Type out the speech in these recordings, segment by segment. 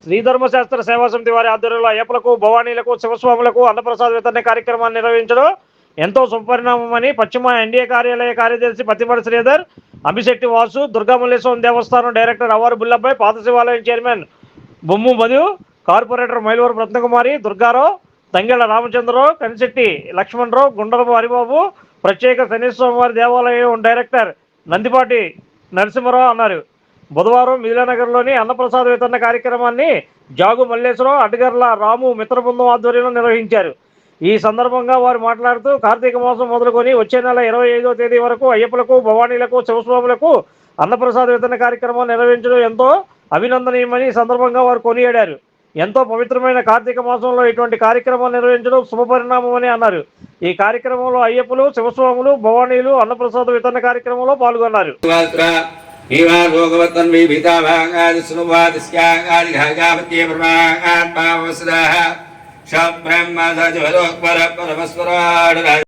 శ్రీధర్మశాస్త్ర సేవా సమితి వారి ఆధ్వర్యంలో అయ్యప్పలకు భవానీలకు శివస్వాములకు అన్నప్రసాద్ వితరణ కార్యక్రమాన్ని నిర్వహించడం ఎంతో సుపరిణామమని పశ్చిమ ఎన్డీఏ కార్యాలయ కార్యదర్శి పత్తిమడి శ్రీధర్ అభిశెట్టి వాసు దుర్గామల్లేశ్వరం దేవస్థానం డైరెక్టర్ అవ్వారు బుల్లబ్బాయ్ పాత శివాలయం చైర్మన్ బొమ్ము మధు కార్పొరేటర్ మైలవరం రత్నకుమారి దుర్గారావు తంగెళ్ళ రామచంద్రరావు కనిశెట్టి లక్ష్మణరావు గుండరపు హరిబాబు ప్రత్యేక శనీశ్వరం వారి దేవాలయం డైరెక్టర్ నందిపాటి నరసింహరావు అన్నారు. బుధవారం మిథిలానగర్లోని అన్నప్రసాద్ వితరణ కార్యక్రమాన్ని జాగు మల్లేశ్వరం అడ్డగర్ల రాము మిత్రబృందం ఆధ్వర్యంలో నిర్వహించారు. ఈ సందర్భంగా వారు మాట్లాడుతూ కార్తీక మాసం మొదలుకొని వచ్చే నెల ఇరవై ఐదో తేదీ వరకు అయ్యప్పలకు భవానీలకు శివస్వాములకు అన్నప్రసాద్ వితరణ కార్యక్రమం నిర్వహించడం ఎంతో అభినందనీయమని సందర్భంగా వారు కొనియాడారు. ఎంతో పవిత్రమైన కార్తీక మాసంలో ఇటువంటి కార్యక్రమాలు నిర్వహించడం శుభపరిణామమని అన్నారు. ఈ కార్యక్రమంలో అయ్యప్పులు శివస్వాములు భవానీలు అన్నప్రసాద వితరణ కార్యక్రమంలో పాల్గొన్నారు.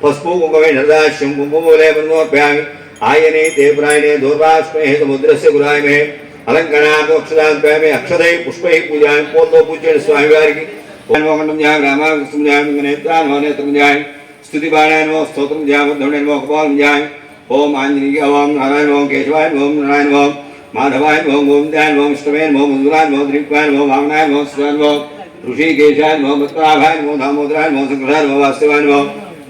पशु कुंकुमे नदाश्यम कुंकुमूले मन्मोप्यामि आयने ते प्रायणे दौर्भाष्मे समुद्रस्य गुराय में అలంకరణాతో అక్షరాభ్యాయ మే అక్షరై పుష్పై పూజామి పోతో పూజండి స్వామివారికి మోకండం జామి రామాకృష్ణం జామి నేత్రానో నేత్రం జామి స్థుతి బాణాయనో స్తోత్రం జామి ధ్వనిర్మో కపాలం జామి ఓం ఆంజనేయ ఓం నారాయణ ఓం కేశవాయ ఓం నారాయణ ఓం మాధవాయ ఓం గోవిందాయ ఓం ఇష్టమైన ఓం ముదురాయ ఓం త్రిపాయ ఓం వామనాయ ఓం శ్రాయ ఓం ఋషికేశాయ ఓం మత్రాభాయ ఓం దామోదరాయ ఓం సంకటాయ ఓం వాస్తవాయ ఓం ओम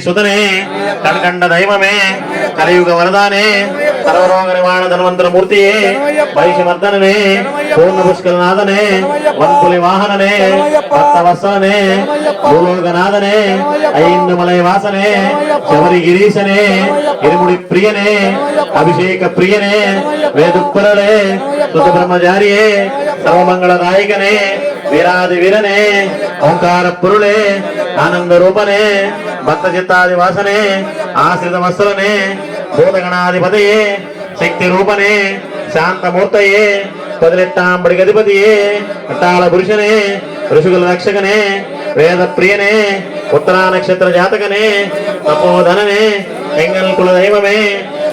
సుధనే కడకండ దైవమే కలియుగ వరదానే సర్వరోగ నివారణ ధన్వంతర మూర్తియే వైశమర్దననే పూర్ణ పుష్కలనాథనే వన్పులి వాహననే భక్త వత్సలనే భూలోకనాథనే ఐందుమలయ వాసనే శబరి గిరీశనే ఇరుముడి ప్రియనే అభిషేక ప్రియనే వేదుప్పలే సుత బ్రహ్మచారియే సర్వమంగళ నాయకనే వీరాది వీరనే ఓంకార పురులే ఆనంద రూపనే భక్త చిత్తాది వాసనే ఆశ్రిత వస్తులనే భూతగణాధిపతయే శక్తి రూపనే శాంతమూర్తయే పదిలెట్టాంబడి గధిపతియే పట్టాల పురుషనే ఋషుకుల రక్షకనే వేద ప్రియనే ఉత్తరా నక్షత్ర జాతకనే తపోధననే ఎంగల్ కుల దైవమే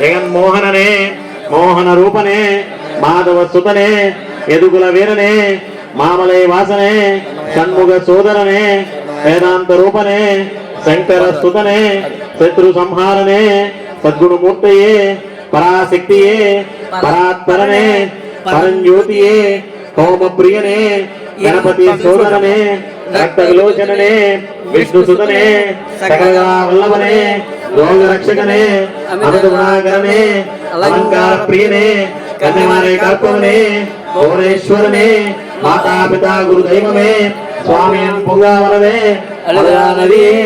జగన్మోహననే మోహన రూపనే మాధవ సుతనే ఎదుగుల వీరనే మామలై వాసనే షణ్ముగ సోదరనే వేదాంత రూపనే శంకర సుతనే శత్రు సంహారనే సద్గుణమూర్తయే పరాశక్తియే పరాత్పరనే పరంజ్యోతియే హోమ ప్రియనే గణపతి సోదరనే రక్త విలోచననే విష్ణు సుతనే సకల వల్లభనే రోగ రక్షకనే అమృత గుణాకరనే అలంకార ప్రియనే కన్యమారే కల్పవనే భువనేశ్వరనే మాతాపితా గురు దైవమే சுவாமியின் பொங்காவனவே அழுதா நதியே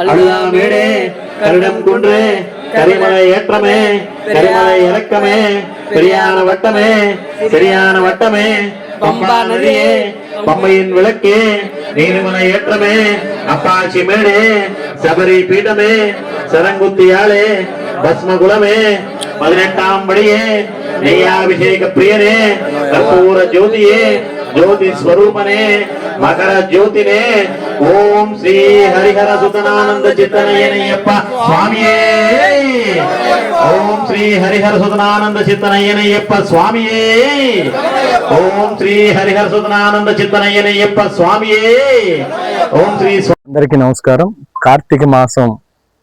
அழுதா மேடே கருடம் குன்றே கரிமலை ஏற்றமே கரிமலை இறக்கமே பெரியான வட்டமே சரியான வட்டமே பம்பா நதியே பம்மையின் விளக்கே நீதிமலை ஏற்றமே அப்பாச்சி மேடே சபரி பீடமே சரங்குத்தியாளே பஸ்ம குலமே பதினெட்டாம் படியே நெய்யாபிஷேக பிரியனே கற்பூர ஜோதியே ஜோதி ஸ்வரூபனே మకర జ్యోతినే ఓం శ్రీ హరిహర సుతనానంద చిత్తనయ్యనయ్యప్ప స్వామియే. ఓం శ్రీ హరిహర సుతనానంద చిత్తనయ్యనయ్యప్ప స్వామియే. ఓం శ్రీ హరిహర సుతనానంద చిత్తనయ్యనయ్యప్ప స్వామియే. ఓం శ్రీ అందరికీ నమస్కారం. కార్తీక మాసం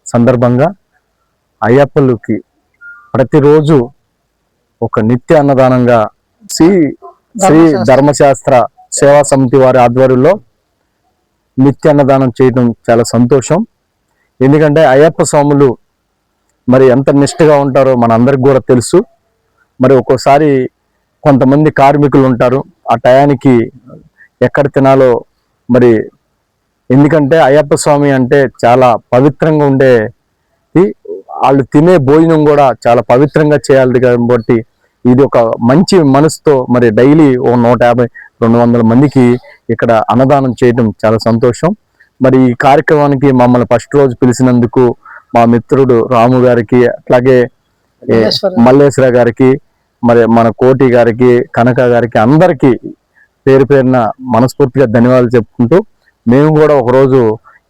సందర్భంగా అయ్యప్పలకి ప్రతిరోజు ఒక నిత్య అన్నదానంగా శ్రీ శ్రీ ధర్మశాస్త్ర సేవా సమితి వారి ఆధ్వర్యంలో నిత్య అన్నదానం చేయడం చాలా సంతోషం. ఎందుకంటే అయ్యప్ప స్వాములు మరి ఎంత నిష్ఠగా ఉంటారో మనందరికి కూడా తెలుసు. మరి ఒక్కోసారి కొంతమంది కార్మికులు ఉంటారు. ఆ టయానికి ఎక్కడ తినాలో మరి ఎందుకంటే అయ్యప్ప స్వామి అంటే చాలా పవిత్రంగా ఉండే వాళ్ళు తినే భోజనం కూడా చాలా పవిత్రంగా చేయాలి కాబట్టి ఇది ఒక మంచి మనసుతో మరి డైలీ ఓ నూట యాభై రెండు వందల మందికి ఇక్కడ అన్నదానం చేయడం చాలా సంతోషం. మరి ఈ కార్యక్రమానికి మమ్మల్ని ఫస్ట్ రోజు పిలిచినందుకు మా మిత్రుడు రాము గారికి అట్లాగే మల్లేశ్వర గారికి మరి మన కోటి గారికి కనక గారికి అందరికీ పేరు పేరున మనస్ఫూర్తిగా ధన్యవాదాలు చెప్పుకుంటూ మేము కూడా ఒకరోజు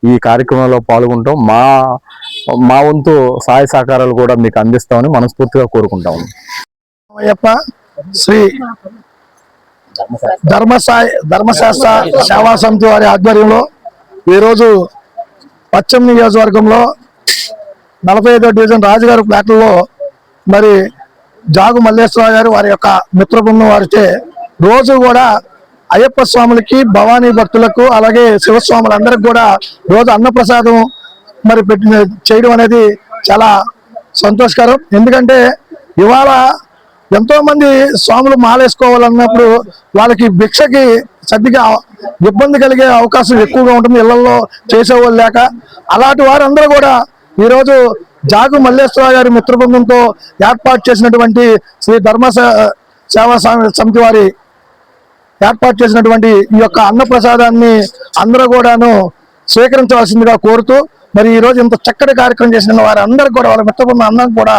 ఈ కార్యక్రమంలో పాల్గొంటాం. మా మా వంతు సహాయ సహకారాలు కూడా మీకు అందిస్తామని మనస్ఫూర్తిగా కోరుకుంటాము. అయ్యప్ప శ్రీ ధర్మసాయి ధర్మశాస్త్ర సేవా సమితి వారి ఆధ్వర్యంలో ఈరోజు పశ్చిమ నియోజకవర్గంలో నలభై ఐదో డివిజన్ రాజుగారి ఫ్లాట్లలో మరి జాగు మల్లేశ్వరరావు గారు వారి యొక్క మిత్ర బృందం వారిచే రోజు కూడా అయ్యప్ప స్వాములకి భవానీ భక్తులకు అలాగే శివస్వాములందరికి కూడా రోజు అన్నప్రసాదం మరి పెట్టి చేయడం అనేది చాలా సంతోషకరం. ఎందుకంటే ఇవాళ ఎంతో మంది స్వాములు మాలేసుకోవాలన్నప్పుడు వాళ్ళకి భిక్షకి సర్దిగా ఇబ్బంది కలిగే అవకాశం ఎక్కువగా ఉంటుంది. ఇళ్ళలో చేసేవాళ్ళు లేక అలాంటి వారందరూ కూడా ఈరోజు జాగు మల్లేశ్వర గారి మిత్రబృందంతో ఏర్పాటు చేసినటువంటి శ్రీ ధర్మ సేవా సమితి వారి ఏర్పాటు చేసినటువంటి ఈ యొక్క అన్న ప్రసాదాన్ని అందరూ కూడాను స్వీకరించవలసిందిగా కోరుతూ మరి ఈ రోజు ఇంత చక్కటి కార్యక్రమం చేసిన వారి అందరికి కూడా వాళ్ళ మిత్రబృందం అందరం కూడా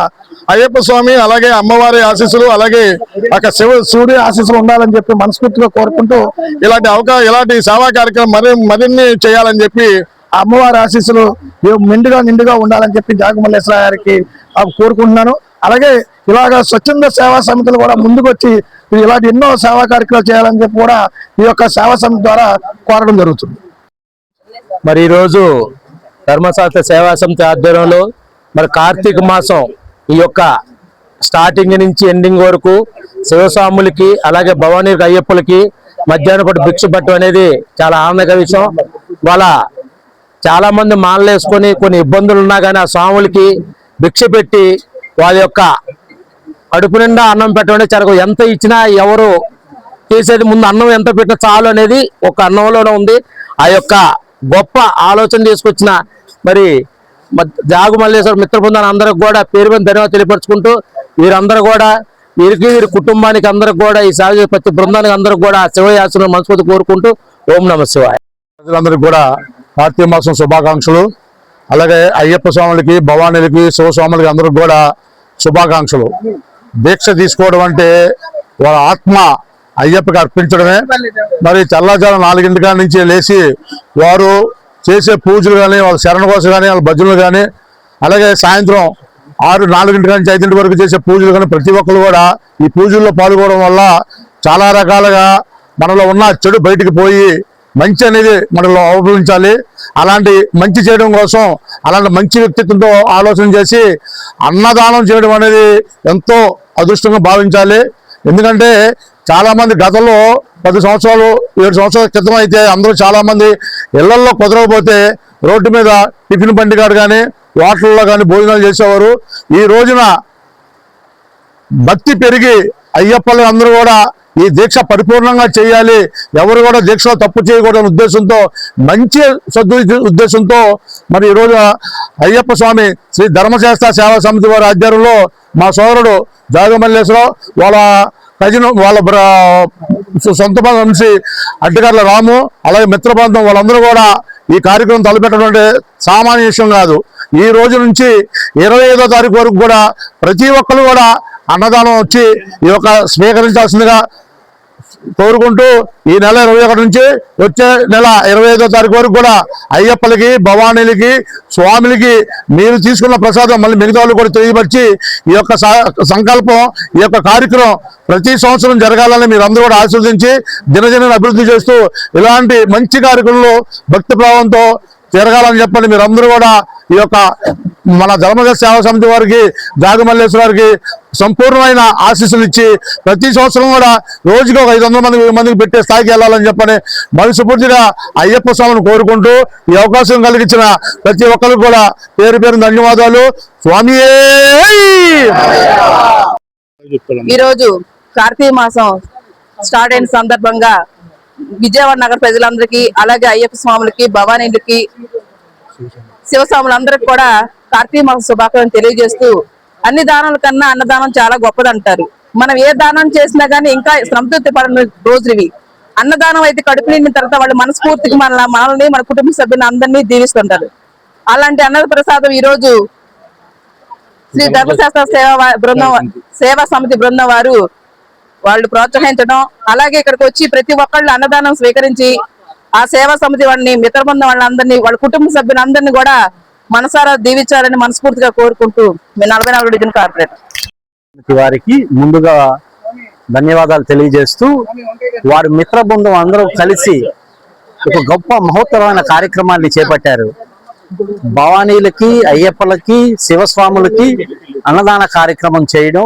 అయ్యప్ప స్వామి అలాగే అమ్మవారి ఆశీస్సులు అలాగే అక్కడ శివ సూర్య ఆశీస్సులు ఉండాలని చెప్పి మనస్ఫూర్తిగా కోరుకుంటూ ఇలాంటి అవకాశం ఇలాంటి సేవా కార్యక్రమం మరి మరిన్ని చేయాలని చెప్పి ఆ అమ్మవారి ఆశీస్సులు నిండుగా నిండుగా ఉండాలని చెప్పి జాగమల్లేశ్వర గారికి కోరుకుంటున్నాను. అలాగే ఇలాగ స్వచ్ఛంద సేవా సమితులు కూడా ముందుకు వచ్చి ఇలాంటి ఎన్నో సేవా కార్యక్రమాలు చేయాలని చెప్పి కూడా ఈ యొక్క సేవా సమితి ద్వారా కోరడం జరుగుతుంది. మరి ఈరోజు ధర్మశాస్త్ర సేవా సమితి ఆధ్వర్యంలో మరి కార్తీక మాసం ఈ యొక్క స్టార్టింగ్ నుంచి ఎండింగ్ వరకు శివస్వాములకి అలాగే భవానీ అయ్యప్పలకి మధ్యాహ్నం పాటు భిక్ష పట్టం అనేది చాలా ఆనందకర విషయం. వాళ్ళ చాలా మంది కొన్ని ఇబ్బందులు ఉన్నా కానీ ఆ స్వాములకి భిక్ష పెట్టి వాళ్ళ యొక్క కడుపు నిండా అన్నం పెట్టడం చాలా ఎంత ఇచ్చినా ఎవరు చేసేది ముందు అన్నం ఎంత పెట్టినా చాలు అనేది ఒక అన్నంలోనే ఉంది. ఆ యొక్క గొప్ప ఆలోచన తీసుకొచ్చిన మరి మ- జాగు మల్లేశ్వర మిత్ర బృందాన్ని అందరికి కూడా పేరు మీద ధన్యవాదాలు తెలియపరచుకుంటూ వీరందరూ కూడా వీరికి వీరి కుటుంబానికి అందరికి కూడా ఈ సాగు ప్రతి బృందానికి అందరికి కూడా శివయాసనం మనస్ఫూర్తి కోరుకుంటూ ఓం నమ శివాయ. ప్రజలందరికీ కూడా కార్తీక మాసం శుభాకాంక్షలు. అలాగే అయ్యప్ప స్వాములకి భవానీలకి శివస్వాములకి అందరికి కూడా శుభాకాంక్షలు. దీక్ష తీసుకోవడం అంటే వాళ్ళ ఆత్మ అయ్యప్పకి అర్పించడమే. మరి చల్లాచారం నాలుగింటికాడ నుంచి లేచి వారు చేసే పూజలు కానీ వాళ్ళ శరణ కోసం కానీ వాళ్ళ భజనలు కానీ అలాగే సాయంత్రం ఆరు నాలుగింటి నుంచి ఐదింటి వరకు చేసే పూజలు కానీ ప్రతి ఒక్కరు కూడా ఈ పూజల్లో పాల్గొనడం వల్ల చాలా రకాలుగా మనలో ఉన్న చెడు బయటికి పోయి మంచి అనేది మనలో అవలంబించాలి. అలాంటి మంచి చేయడం కోసం అలాంటి మంచి వ్యక్తిత్వంతో ఆలోచన చేసి అన్నదానం చేయడం అనేది ఎంతో అదృష్టంగా భావించాలి. ఎందుకంటే చాలా మంది గతంలో పది సంవత్సరాలు ఏడు సంవత్సరాల క్రితం అయితే అందరూ చాలా మంది ఇళ్ళలో కుదరకపోతే రోడ్డు మీద టిఫిన్ బండి కాడు కానీ హోటల్లో కానీ భోజనాలు చేసేవారు. ఈ రోజున భక్తి పెరిగి అయ్యప్పలు అందరూ కూడా ఈ దీక్ష పరిపూర్ణంగా చేయాలి. ఎవరు కూడా దీక్షలో తప్పు చేయకూడని ఉద్దేశంతో మంచి సద్దు ఉద్దేశంతో మరి ఈరోజు అయ్యప్ప స్వామి శ్రీ ధర్మశాస్త్ర సేవా సమితి వారి ఆధ్వర్యంలో మా సోదరుడు జాగమల్లేశ్వరరావు వాళ్ళ కజిన్ వాళ్ళ బ్ర- సొంత మనిషి అడ్డగారుల రాము అలాగే మిత్రబంధం వాళ్ళందరూ కూడా ఈ కార్యక్రమం తలపెట్టడం అంటే సామాన్య విషయం కాదు. ఈ రోజు నుంచి ఇరవై ఐదో తారీఖు వరకు కూడా ప్రతి ఒక్కరు కూడా అన్నదానం వచ్చి ఈ యొక్క స్వీకరించాల్సిందిగా కోరుకుంటూ ఈ నెల ఇరవై ఒకటి నుంచి వచ్చే నెల ఇరవై ఐదో తారీఖు వరకు కూడా అయ్యప్పలకి భవానీలకి స్వామిలకి మీరు తీసుకున్న ప్రసాదం మళ్ళీ మిగతా వాళ్ళు కూడా తెలియపరిచి ఈ యొక్క సంకల్పం ఈ యొక్క కార్యక్రమం ప్రతి సంవత్సరం జరగాలని మీరు అందరూ కూడా ఆశీర్వదించి దినదిన అభివృద్ధి చేస్తూ ఇలాంటి మంచి కార్యక్రమంలో భక్తి భావంతో తిరగాలని చెప్పండి. మీరు అందరూ కూడా ఈ యొక్క మన ధర్మద సేవా సమితి వారికి జాగమల్లేశ్వర వారికి సంపూర్ణమైన ఆశీస్సులు ఇచ్చి ప్రతి సంవత్సరం కూడా రోజుకి ఒక ఐదు వందల మంది మందికి పెట్టే స్థాయికి వెళ్ళాలని చెప్పని మనస్ఫూర్తిగా అయ్యప్ప స్వామిని కోరుకుంటూ ఈ అవకాశం కలిగించిన ప్రతి ఒక్కరికి కూడా పేరు పేరు ధన్యవాదాలు. స్వామి ఈరోజు కార్తీక మాసం స్టార్ట్ అయిన సందర్భంగా విజయవాడ నగర ప్రజలందరికీ అలాగే అయ్యప్ప స్వాములకి భవానీలకి శివస్వాములందరికీ కూడా కార్తీక మాసం శుభాకాంక్షలు తెలియజేస్తూ అన్ని దానాల కన్నా అన్నదానం చాలా గొప్పదంటారు. మనం ఏ దానం చేసినా గానీ ఇంకా సంతృప్తి పడిన రోజులు ఇవి. అన్నదానం అయితే కడుపు నిండిన తర్వాత వాళ్ళు మనస్ఫూర్తిగా మన మనల్ని మన కుటుంబ సభ్యులను అందరినీ దీవిస్తుంటారు. అలాంటి అన్నద ప్రసాదం ఈ రోజు శ్రీ ధర్మశాస్త్ర సేవ బృందం సేవా సమితి బృందం వారు వాళ్ళు ప్రోత్సహించడం అలాగే ఇక్కడికి వచ్చి ప్రతి ఒక్కళ్ళు అన్నదానం స్వీకరించి ఆ సేవా సమితి వాళ్ళని మిత్ర బృందం వాళ్ళందరినీ వాళ్ళ కుటుంబ సభ్యులందరినీ కూడా మనసారా దీవించాలని మనస్ఫూర్తిగా కోరుకుంటూ మీ నలభై నాలుగు డివిజన్ కార్పొరేటర్ వారికి ముందుగా ధన్యవాదాలు తెలియజేస్తూ వారి మిత్ర బృందం అందరూ కలిసి ఒక గొప్ప మహోత్తరమైన కార్యక్రమాన్ని చేపట్టారు. భవానీలకి అయ్యప్పలకి శివస్వాములకి అన్నదాన కార్యక్రమం చేయడం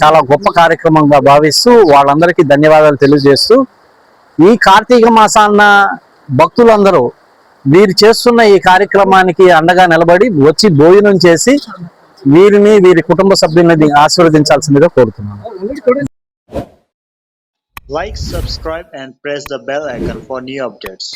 చాలా గొప్ప కార్యక్రమంగా భావిస్తూ వాళ్ళందరికీ ధన్యవాదాలు తెలియజేస్తూ ఈ కార్తీక మాసాన్న భక్తులందరూ వీరు చేస్తున్న ఈ కార్యక్రమానికి అండగా నిలబడి వచ్చి భోజనం చేసి వీరిని వీరి కుటుంబ సభ్యులని ఆశీర్వదించాల్సిందిగా కోరుతున్నాను like subscribe and press the bell icon for updates.